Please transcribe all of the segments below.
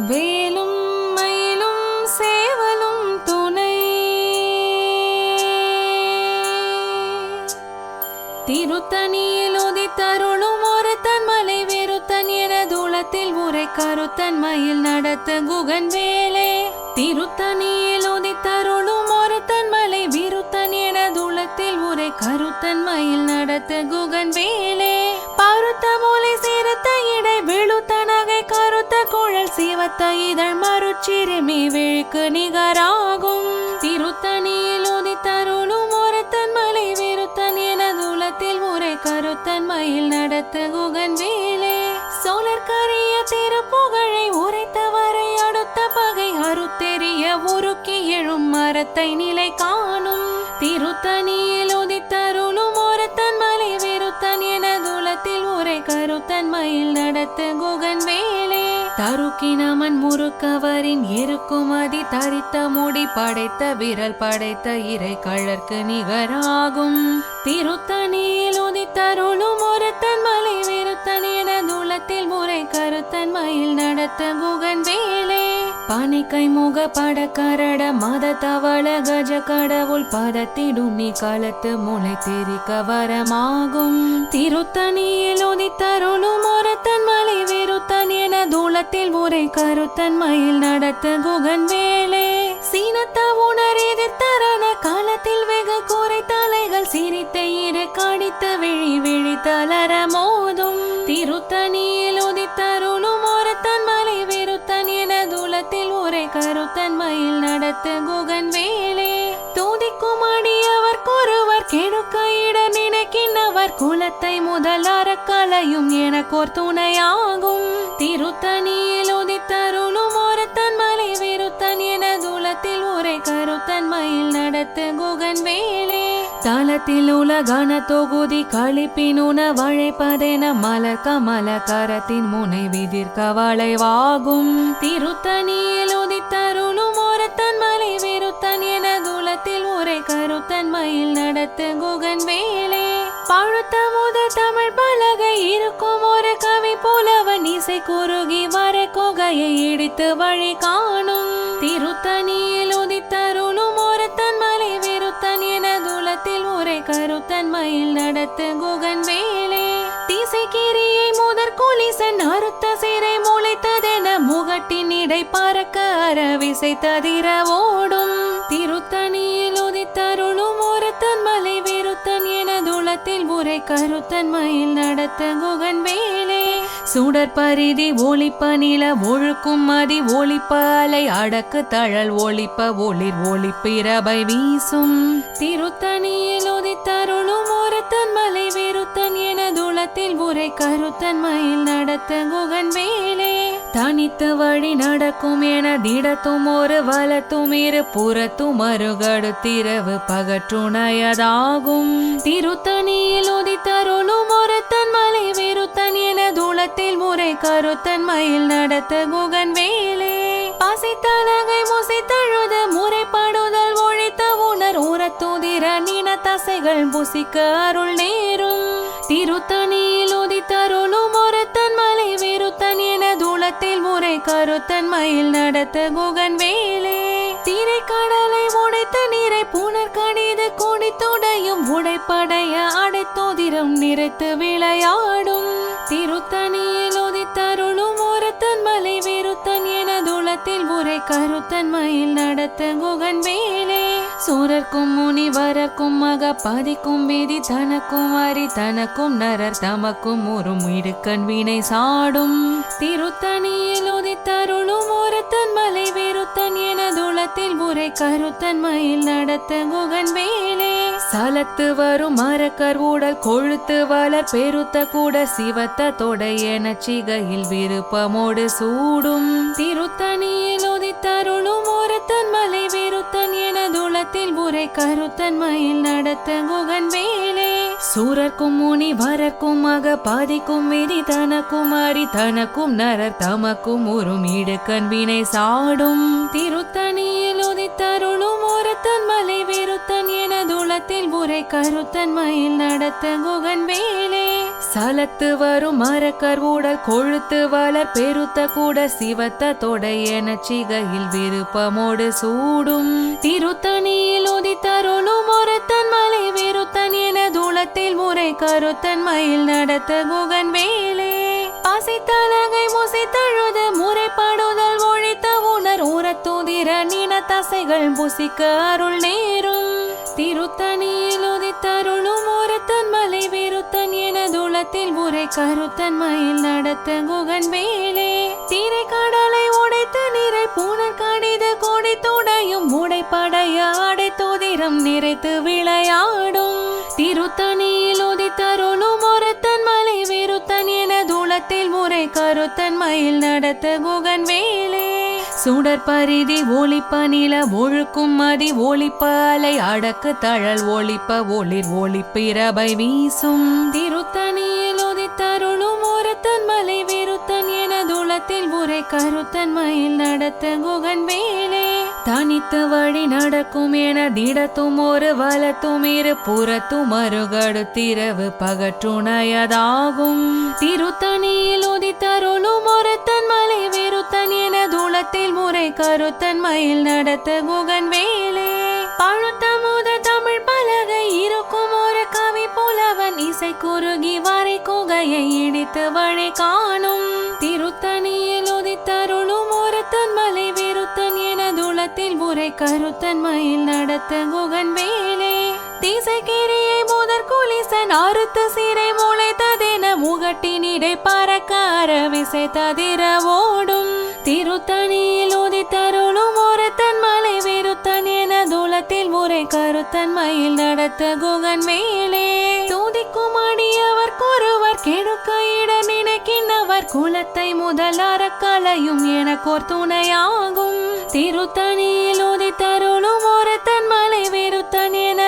வேலும் மயிலும் சேவலும் துணை. திருத்தணியில் உதித்தருளும் ஒருத்தன் மலை வெறுத்தன் என தூளத்தில் உரை கருத்தன் மயில் நடத்த குகன் வேலே திருத்தணியில் உதித்தருளும் ஒருத்தன் மலை விருத்தன் என தூளத்தில் உரை கருத்தன் மயில் நடத்த குகன் வேலே பருத்த மூலை சிறுத்த இடை விழுத்த குழல் சிவத்த இதழ் மறுச்சிறுமி விழுக்கு நிகராகும். திருத்தணியில் உதித்தருளும் ஒருத்தன் மலை விருத்தன் என தூளத்தில் உரை கருத்தன் மயில் நடத்த குகன் வேலே. சோழர்கரிய திருப்புகழை உரைத்தவரை அடுத்த பகை அறுத்தெறிய உருக்கி எழும் மரத்தை நிலை காணும். திருத்தணியில் உதித்தருளும் ஒருத்தன் மலை விருத்தன் என தூளத்தில் உரை கருத்தன் மயில் நடத்த குகன் வேலே. தருக்கினமன் முறுக்கவரின் இருக்குமதி தரித்த முடி படைத்த விரல் படைத்த இறை கழற்கு நிகராகும். திருத்தணியில் உதித்தருளும் ஒருத்தன் மலை வெறுத்தன் என தூளத்தில் முறை கருத்தன் மயில் நடத்த குகன் வேலே. பனிக்கை முக பட கரட மத தவள கஜ கடவுள் பதத்திடும் நீ களத்து முளை தெரிக்க வரமாகும். திருத்தணியில் உதித்தருளும் ஒருத்தன் மலை வெறுத்தன் என தூளத்தில் உரை கருத்தன் மயில் நடத்த குகன் வேலே சீனத்த உணர் எதிர்த்தரண காலத்தில் வெகு குறை தலைகள் சிரித்த இரு கடித்த விழி விழி தளர மோதும். திருத்தணியில் கருத்தன் மயில் நடத்த குகன் வேலே. தூதிக்கும் அடியவர் ஒருவர் கெடுக்கையிட நினைக்கின்றவர். குலத்தை முதல் அறக்கலையும் எனக்கோர் துணையாகும். திருத்தணியில் உதித்தருளும் ஒருத்தன் மலை விருத்தன் என தூலத்தில் ஒரே கருத்தன் மயில் நடத்த குகன் வேலே. தளத்தில் உலகன தொகுதி கழிப்பினுன வழைப்பதென மலர் கமல கரத்தின் முனை விதிர்க்க வளைவாகும். திருத்தணியில் உதி உரை நடத்து குகன் வேலே. பழுத்த முத தமிழ் பலகை இருக்கும் ஒரு கவி புலவன் இசை குறுகி வர கொகையை இடித்து வழி காணும். திருத்தணியில் உதித்தருளும் ஒரு தன்மலை விருத்தன் என தூளத்தில் உரை கருத்தன்மையில் நடத்து குகன் வேலே. திசைக்கிரியை முதற் குலிசன் அறுத்த சிறை முளைத்ததென முகட்டினிடை பறக்க அரவிசை ததிர ஓடும். திருத்தணியில் உதித்தருளும் ஒருத்தன் மலை வெறுத்தன் எனதுளத்தில் உரை கருத்தன் மயில் நடத்த குகன் வேலே. சுடர் பரிதி ஒளிப்ப நில ஒழுக்கும் மதி ஒளிப்ப அலை அடக்கு தழல் ஒளிப்ப ஒளிர் ஒளிப்பிரபை வீசும். திருத்தணியில் உதித்தருளும் ஒருத்தன் மலை வெறுத்தன் எனதுளத்தில் உரை கருத்தன் மயில் நடத்த குகன் வேலே. தனித்து வழி நடக்கும் என திடத்தும் ஒரு வலத்தும் இரு புறத்தும் அருகடுத்திரவு பகற்றுணையதாகும். திருத்தணியில் உதித்தருளும் ஒருத்தன் மலை விருத்தன் என தூளத்தில் முறை கருத்தன் மயில் நடத்த குகன் வேலே. பசித்தலகை முசித்தழுத முறைப்படுதல் ஒழித்த உணர் உரத்துதிர நின தசைகள் புசிக்க அருள் நேரும். திருத்தணியில் உதித்தருளும் என முறை கருத்தன் மயில் நடத்த குகன் வேலே. திரை கடலை உடைத்த நீரை புனர் கடிது கொடித்துடையும் உடைப்படைய அடைத்தோதிரம் நிறைத்து விளையாடும். திருத்தணியில் உதித்தருளும் ஒருத்தன் மலை வெறுத்தன் என தூளத்தில் உரை கருத்தன் மயில் நடத்த குகன் வேலே. சூரர்க்கும் முனிவரர்க்கும் மக பதிக்கும் விதி தனக்கும் அரி தனக்கும் நரர் தமக்கும் ஒரு இடுக்கண் வினை சாடும். திருத்தணியில் உதித்தருளும் ஒருத்தன் மலை வெறுத்தன் எனதுளத்தில் உரை கருத்தன் மயில் நடத்த குகன் வேலே. சலத்து வரும் மரக்கர் ஊடல் கொழுத்து வளர் பெருத்த கூட சிவத்த தொடை சிகையில் விருப்பமோடு சூடும். திருத்தணியில் உதித்தருளும் ஒருத்தன் மலை விருத்தன் என தூளத்தில் உரை கருத்தன் மயில் நடத்த குகன் வேலே சூரர்க்கும் முனி வரர்க்கும் மக பாதிக்கும் விதி தனக்கும் அரி தனக்கும் நரர் தமக்கும் உறும் இடுக்கண் வினை சாடும். திருத்தணியில் தருளும் ஒருத்தன் மலை வெறுத்தன் என தூளத்தில் உரை கருத்தன் மயில் நடத்த குகன் வேலே. சலத்து வரும் மரக்கர் ஊடல் கொழுத்து வளர் பெருத்த கூட சிவத்த தொடை என சிகையில் விருப்பமோடு சூடும். திருத்தணியில் உதித்தருளும் ஒருத்தன் மலை விருத்தன் என தூளத்தில் முறை கருத்தன் மயில் நடத்த குகன் வேலே. பசித்தலகை முசித்தழுது முறைப்படுதல் ஒழித்த ஊரத்துதிர நின தசைகள் புசிக்க அருள் நேரும். திருத்தணியில் உதித்தருளும் ஒருத்தன் மலை வெறுத்தன் என துளத்தில் உரை கருத்தன் மயில் நடத்த குகன் வேலே தீரை கடலை உடைத்து நிறை பூனர் கடித கொடி துடையும் உடைப்படைய அடை தோதிரம் நிறைத்து விளையாடும். திருத்தணியில் உதித்தருளும் ஒருத்தன் மலை வெறுத்தன் என தூளத்தில் முறை கருத்தன் மயில் நடத்த குகன் வேலே சுடர் பரிதி ஒளிப்ப நில ஒழுக்கும் மதி ஒளிப்ப அலை அடக்கு தழல் ஒளிப்ப ஒளிர் ஒளிப்பிரபை வீசும். திருத்தணியில் உதித்தருளும் ஒருத்தன் மலை விருத்தன் எனதுளத்தில் உரை கருத்தன் மயில் நடத்த குகன் வேலே தனித்து வழி நடக்கும் என திடத்தும் ஒரு வலத்தும் இரு புறத்தும் மறுகடுத்திரவு பகற்றுணையதாகும். திருத்தணியில் உதித்தருளும் ஒருத்தன் மலை விருத்தன் முறை கருத்தன் மயில் நடத்த குகன் வேலே. பழுத்த முத தமிழ் பலகை இருக்கும் ஒரு கவி புலவன் இசை குறுகி வரை குகையை இடித்து வழி காணும். திருத்தணியில் உதித்தருளும் ஒருத்தன் மலை விருத்தன் என துளத்தில் உரை கருத்தன் மயில் நடத்த குகன் வேலே. திசைக்கிரியை முதற் குலிசன் அறுத்து சிறை முளைத்ததென முகட்டினிடை பறக்கார விசை தவிர ஓடும். திருத்தணியில் உதித்தருளும் ஒருத்தன் மலை விருத்தன் என தூளத்தில் உரை கருத்தன் மயில் நடத்த குகன் மேலே. தூதிக்கும் அடியவர் கொருவர் கெடுக்க இட நினைக்கின்றவர் குலத்தை முதலார கலையும் என கோர் துணையாகும். திருத்தணியில் உதித்தருளும் ஒருத்தன் மலை விருத்தன் என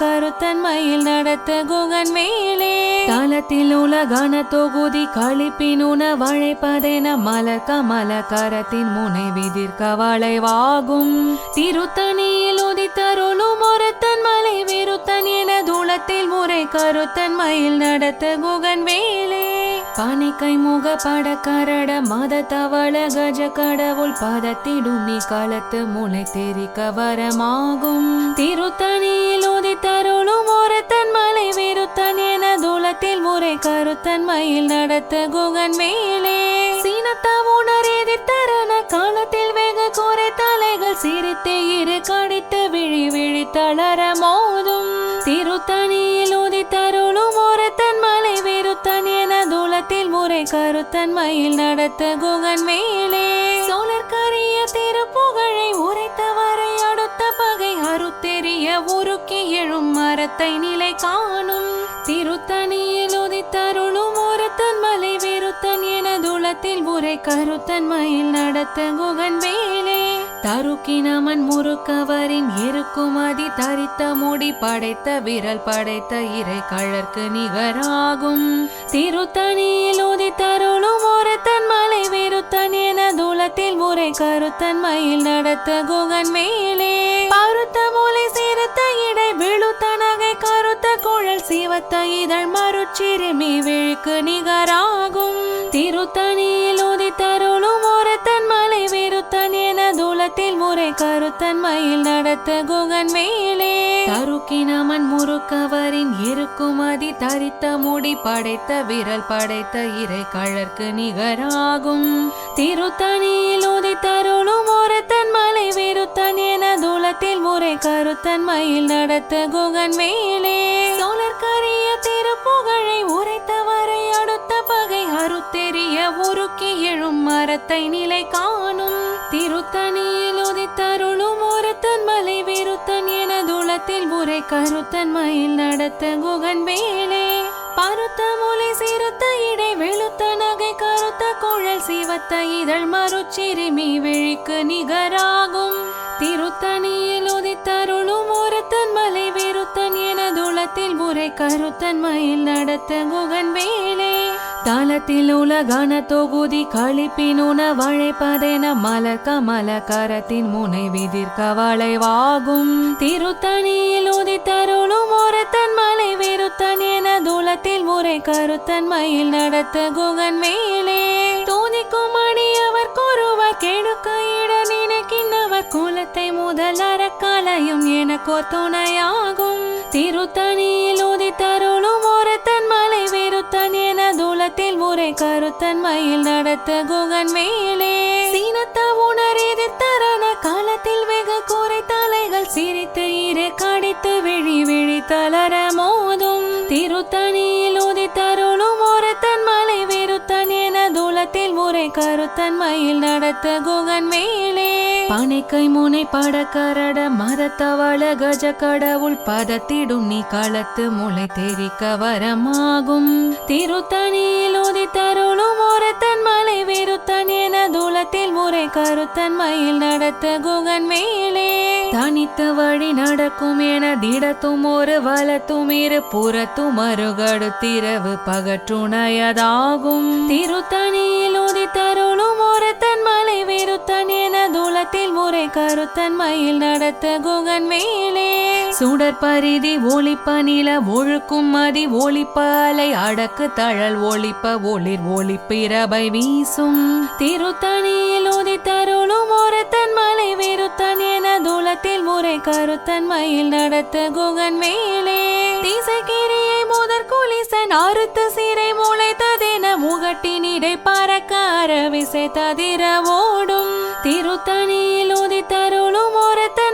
கருத்தன்மையில் நடத்த குகன் மேலே. தளத்தில் உலகான தொகுதி கழிப்பினுன வழைப்பதென மலர் கமல கரத்தின் முனை விதிர்க்க வளைவாகும். திருத்தணியில் உதித்தருளும் ஒருத்தன் மலை விருத்தன் என தூளத்தில் முறை கருத்தன்மையில் நடத்த குகன் வேலே பனிக்கை முக பட கரட மத தவள கஜ கடவுள் பதத்திடும் நீ காலத்து முனை தெரிக்க வரமாகும். திருத்தணியில் உதித்தருளும் ஒருத்தன் மலை விருத்தன் என தூளத்தில் முறை கருத்தன் மயில் நடத்த குகன் மேலே. சீனத்த உணர் எதிர்த்தரன காலத்தில் வெகு குறை தலைகள் சிரித்து இரு கடித்து விழி விழி தளர மோதும். திருத்தணியில் உதித்தருளும் ஒருத்தன் கருத்தன் மயில் நடத்த குகன் மேலே. சோழர் கரிய திருப்புகழை உரைத்தவரை அடுத்த பகை அறுத்தெறிய உருக்கி எழும் மரத்தை நிலை காணும். திருத்தணியில் உதித்தருளும் ஒருத்தன் மலை வெறுத்தன் என துளத்தில் உரை கருத்தன் மயில் நடத்த குகன் மேலே. தருக்கினமன் முறுக்கவரின் இருக்குமதி தரித்த முடி படைத்த விரல் படைத்த இறை கழற்கு நிகராகும். திருத்தணியில் உதித்தருளும் ஒருத்தன் மலை விருத்தன் என தூளத்தில் உரை கருத்தன் மயில் நடத்த குகன் மேலே. பருத்த மூலை சிறுத்த இடை விழுத்த நகை கருத்த குழல் சிவத்த இதழ் மறுச்சிறுமி விழுக்கு நிகராகும். திருத்தணியில் உதித்தருளும் தூளத்தில் முறை கருத்தன் மயில் நடத்த குகன் மேலே. தருக்கினமன் முறுக்கவரின் இருக்குமதி தரித்த முடி படைத்த விரல் படைத்த இறை கழற்கு நிகராகும். திருத்தணியில் உதித்தருளும் ஒருத்தன் மலை விருத்தன் என தூளத்தில் முறை கருத்தன் மயில் நடத்த குகன் மேலே. சோழர்கரிய திருப்புகழை உரைத்தவரை அடுத்த பகை அறுத்தெறிய உருக்கி எழும் மரத்தை நிலை காணும். திருத்தணியில் தருளும் ஒருத்தன் மலை விருத்தன் என தூளத்தில் உரை கருத்தன் மயில் நடத்த குகன் வேலே பருத்த மொழி சிறுத்த இடை வெளுத்த நகை கருத்த குழல் சிவத்த இதழ் மறுச்சிறுமி விழிக்கு நிகராகும். திருத்தணியில் உதித்தருளும் ஒருத்தன் மலை விருத்தன் என துளத்தில் உரை கருத்தன் மயில் நடத்த குகன் வேலே தலத்தில் உலகான தொகுதி கழிப்பினுன வழைப்பதென மலர் மலக்கரத்தின் முனை விதிர்க்க வளைவாகும். திருத்தணியில் உதித்தருளும் ஒருத்தன் மலை விருத்தன் என தூளத்தில் முறை கருத்தன் மயில் நடத்த குகன் மேலே. தோதிக்கும் அவர் கூறுவர் கெடுக்க இட நினைக்கின்றவர் குலத்தை முதல் அறக்காலையும் எனக்கோர் துணையாகும் திருத்தணியில் உதித்தருளும் ஒருத்தன் தூளத்தில் என முறை கருத்தன் மயில் நடத்த குகன் மேலே. சீனத்த உணர் தரண காலத்தில் வெகு கூரை தலைகள் சிரித்து இரு கடித்து விழி விழி தளர மோதும். திருத்தணியில் தூலத்தில் கருத்தன் மயில் நடத்த குகன் மேலே. பனைக்கை முனை படக்கரட மதத்தவள கஜ கடவுள் பதத்திடும் நீ களத்து முளை தெரிக்க வரமாகும். திருத்தணியில் உதித்தருளும் ஒருத்தன் மலை வெறுத்தன் என தூளத்தில் முறை கருத்தன் மயில் நடத்த குகன் மேலே. தனித்த வழி நடக்கும் என திடத்தும் ஒரு வலத்தும் இரு புறத்தும் மறுகடு திரவு பகற்றுணையதாகும். திருத்தணியில் உதி உதித்தருளும் ஒருத்தன் மலை வெறுத்தன் என தூளத்தில் முறை கருத்தன் மயில் நடத்த குகன் மேலே. சுடற்பரிதி ஒளிப்ப நில ஒழுக்கும் மதி ஒளிப்ப அலை அடக்கு தழல் ஒளிப்ப ஒளிர் ஒளிப்பிரபை வீசும். திருத்தணியில் உதித்தருளும் ஒருத்தன் மலை வெறுத்தன் என தூளத்தில் முறை கருத்தன் மயில் நடத்த குகன் மேலே. திசைக்கிரியை முதற் குலிசன் அறுத்து சிறை முளைத்ததென முகட்டினிடை பறக்கார விசை ததிர ஓடும். திருத்தணியில் உதித்தருளும் ஒருத்தன்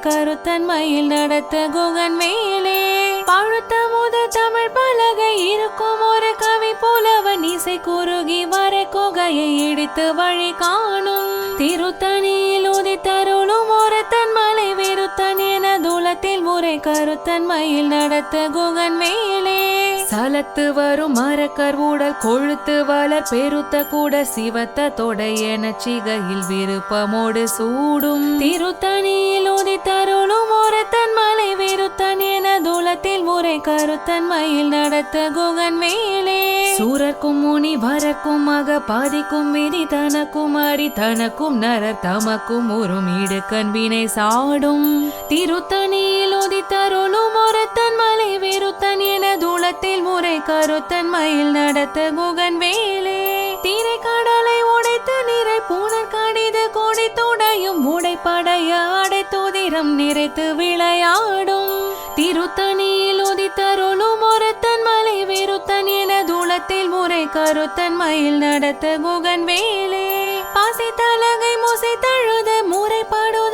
கருத்தன் மயில் நடத்த குகன் மேலே. பழுத்த முத தமிழ் பலகை இருக்கும் ஒரு கவி புலவன் இசை குறுகி வர குகையை இடித்து வழி காணும். திருத்தணியில் உதித்தருளும் ஒருத்தன் மலை வெறுத்தன் என தூளத்தில் முறை கருத்தன் மயில் நடத்த குகன் மேலே. சலத்து வரும் மரக்கர் உடல் கொழுத்து வளர் பெருத்த கூட சிவத்த தொடையென சிகையில் விருப்பமோடு சூடும். திருத்தணியில் உதித்தருளும் ஒருத்தன் மலை விருத்தன் என தூளத்தில் முறை கருத்தன் மயில் நடத்த குகன் மேலே. சூரர்க்கும் முனி வரக்கும் மக பாதிக்கும் விதி தனக்கும் அரி தனக்கும் நரர் தமக்கும் உறும் இடுக்கண் வினை சாடும். திருத்தணியில் உதித்தருளும் ஒருத்தன் மலை வெறுத்தன் என தூளத்தில் முறை கருத்தன் மயில் நடத்த குகன் வேலே தீரை கடலை உடைத்து நிறை பூனர் கடிது கொடி துடையும் உடைப்படைய அடைத்துதிரம் நிறைத்து விளையாடும். திருத்தணியில் உதித்தருளும் ஒருத்தன் மலை வெறுத்தன் என தூளத்தில் முறை கருத்தன் மயில் நடத்த குகன் வேலே பாசி தலகை முசை தழுத முறைப்படுதல்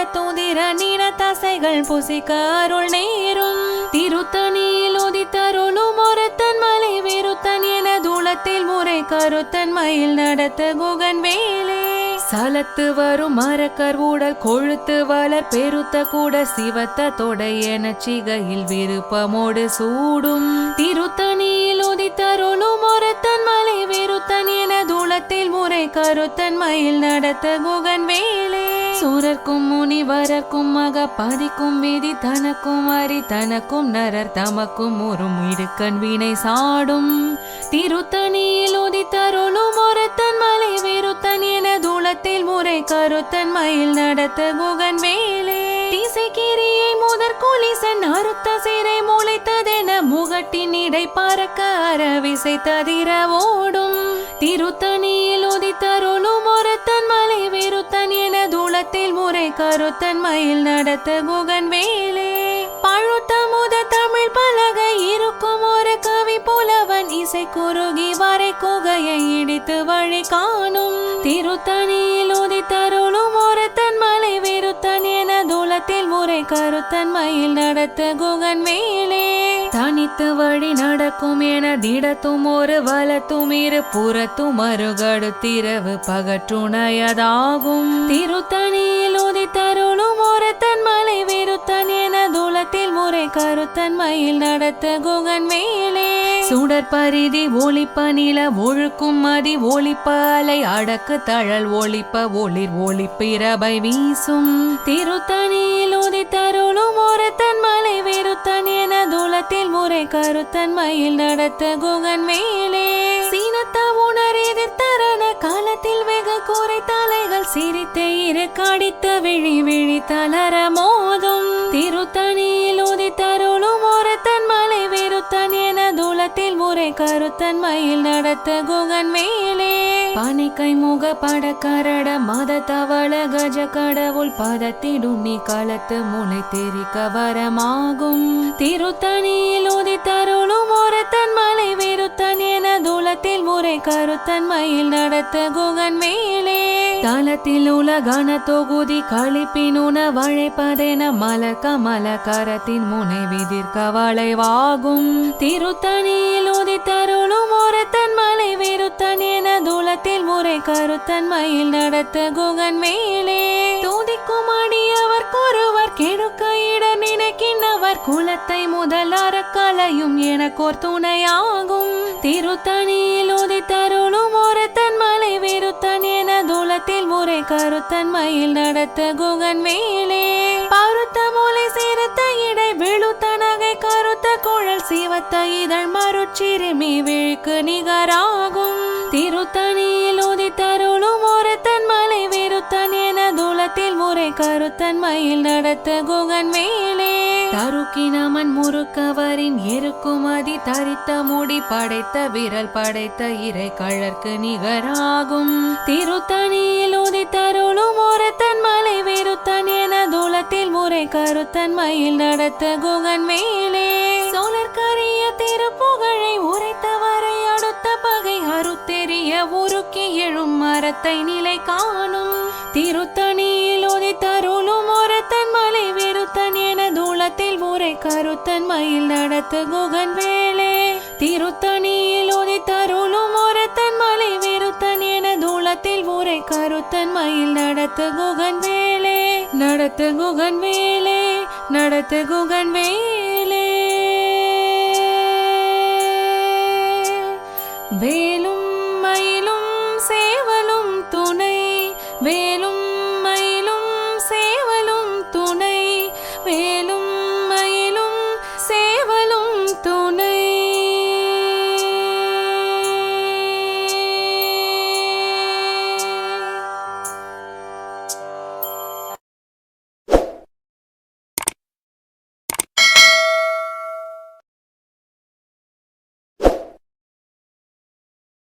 தூதிர புறத்தூதிர நீன தசைகள் புசிக்க அருள் நேரும். திருத்தணியில் உதித்தருளும் ஒருத்தன் மலை விருத்தன் என தூளத்தில் முறை கருத்தன் மயில் நடத்த குகன் வேலே. சலத்து வரும் மரக்கர் ஊடல் கொழுத்து வளர் பெருத்த கூட சிவத்த தொடை என சிகையில் விருப்பமோடு சூடும். திருத்தணியில் உதித்தருளும் ஒருத்தன் மலை விருத்தன் என தூளத்தில் முறை கருத்தன் மயில் நடத்த குகன் வேலே. சூரர்க்கும் முனி வரர்க்கும் மக பதிக்கும் விதி தனக்கும் அரி தனக்கும் நரர் தமக்கும் ஒரு இடுக்கண் வினை சாடும். திருத்தணியில் உதித்தருளும் ஒருத்தன் மலை விருத்தன் என தூளத்தில் முறை கருத்தன் மயில் நடத்த குகன் வேலே. திசைக்கிரியை முதற் குலிசன் அறுத்த சிறை முளைத்ததென முகட்டின் இடை பறக்க அரவிசை ததிர ஓடும். திருத்தணியில் உதித்தருளும் கருத்தன் மயில் நடத்த முகன் வேலே. பழுத்த முத தமிழ் பலகை இருக்கும் ஒரு கவி புலவன் இசை குறுகி வரை குகையை இடித்து வழி காணும். திருத்தணியில் உதித்தருளும் ஒரு தன் மலை விருத்தன் என தூலத்தில் கருத்தன் மயில் நடத்த குகன் மேலே. தனித்து வழி நடக்கும் என திடத்தும் ஒரு வலத்தும் இரு புறத்தும் அருகடுத்திரவு பகற்றுணையதாகும். திருத்தணியில் உதித்தருளும் ஒருத்தன் மலை விருத்தன் என தூலத்தில் முறை கருத்தன் மயில் நடத்த குகன் மேலே. சுடற்பரிதி ஒளிப்ப நில ஒழுக்கும் மதி ஒளிப்ப அலை அடக்கு தழல் ஒளிப்ப ஒளிர் ஒளிப்பிரபை வீசும். திருத்தணியில் உதித்தருளும் ஒருத்தன் மலை வெறுத்தன் என தூளத்தில் முறை கருத்தன் மயில் நடத்த குகன் மேலே. சீனத்த உணர் எதிர்த்தரண காலத்தில் வெகு கூரை தலைகள் சிரித்த இரு காடித்த விழி விழி தளர மோதும். திருத்தணியில் என தூளத்தில் முறை கருத்தன் மயில் நடத்த குகன் மேலே. பனிக்கை முக பட கரட மத தவள கஜ கடவுள் பதத்திடும் நீ களத்து முளை தெரிக்க வரமாகும். திருத்தணியில் உதித்தருளும் ஒருத்தன் மலை வெறுத்தன் என தூளத்தில் முறை கருத்தன் மயில் நடத்த குகன் மேலே. தளத்தில் உலகன தொகுதி கழிப்பினுன வழைப்பதென மல கமல கரத்தின் முனை விதிர்க்க வளைவாகும். திருத்தணி திருத்தணியில் உதித்தருளும் ஒருத்தன் மலை வெறுத்தன் என தூளத்தில் முறை கருத்தன் மயில் நடத்த குகன் மேலே. தூதிக்கும் அடியவர் கொருவர் கெடுக்க இட நினைக்கின்றவர் குலத்தை முதலார கலையும் என கோர் துணையாகும். திருத்தணியில் உதித்தருளும் ஒருத்தன் மலை வெறுத்தன் என தூளத்தில் முறை கருத்தன் மயில் நடத்த குகன் மேலே. குழல் சிவத்த இதழ் மறுச்சிறுமி விழுக்கு நிகராகும். திருத்தணியில் உதித்தருளும் ஒருத்தன் மலை வெறுத்தன் என தூளத்தில் முறை கருத்தன் மயில் நடத்த குகன் மேலே. தருக்கினமன் முறுக்கவரின் இருக்குமதி தரித்த முடி படைத்த விரல் படைத்த இறை கழற்கு நிகராகும். திருத்தணியில் உதித்தருளும் ஒருத்தன் மலை வெறுத்தன் என தூளத்தில் முறை கருத்தன் மயில் நடத்த குகன் மேலே சோழர்கரிய திருப்புகழை உரைத்தவரை அடுத்த பகை அறுத்தெறிய உருக்கி எழும் மரத்தை நிலை காணும். திருத்தணியில் உதித்தருளும் ஒருத்தன் மலை வெறுத்தன் என தூளத்தில் உரை கருத்தன் மயில் நடத்து குகன் வேலே. திருத்தணியில் உதித்தருளும் ஒருத்தன் மலை வெறுத்தன் என தூளத்தில் உரை கருத்தன் மயில் நடத்து குகன் வேலே. நடத்து குகன் வேலே நடத்து குகன் வேலே. வேலும்